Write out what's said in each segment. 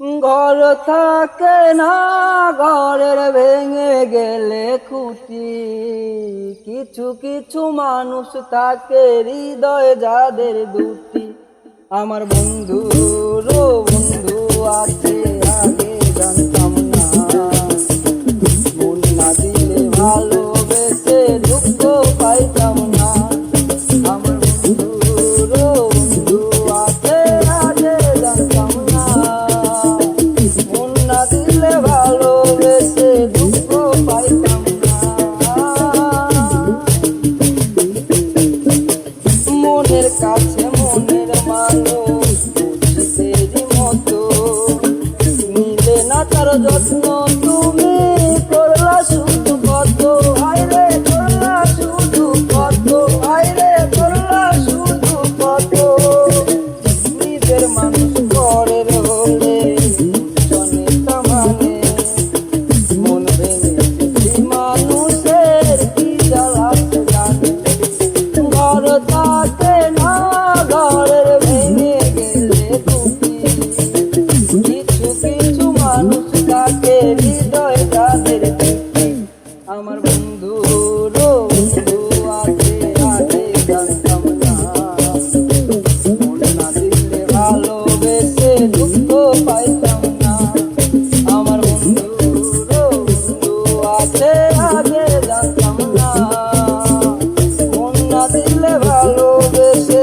ঘর থাকে না, ঘরের ভেঙে গেলে খুঁটি। কিছু কিছু মানুষ থাকে, হৃদয় যাদের দুটি। আমার বন্ধুরও বন্ধু আছে। কাছে মনের মানুষ মতো। নিলে না তার যত্ন পাইতাম না। আমার বন্ধুর বন্ধু আছে জানতাম না মন না দিলে ভালোবেসে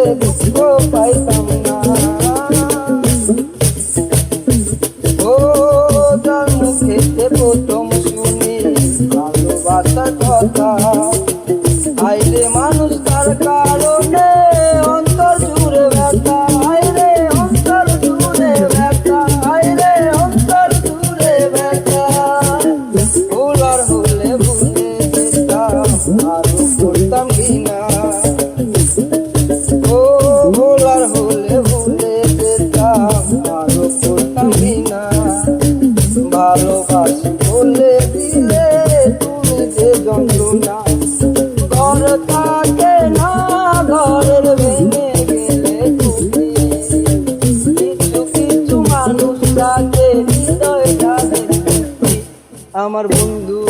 পাইতাম না ভালোবাসার কথা আইলে মানুষ তার আমার বন্ধু।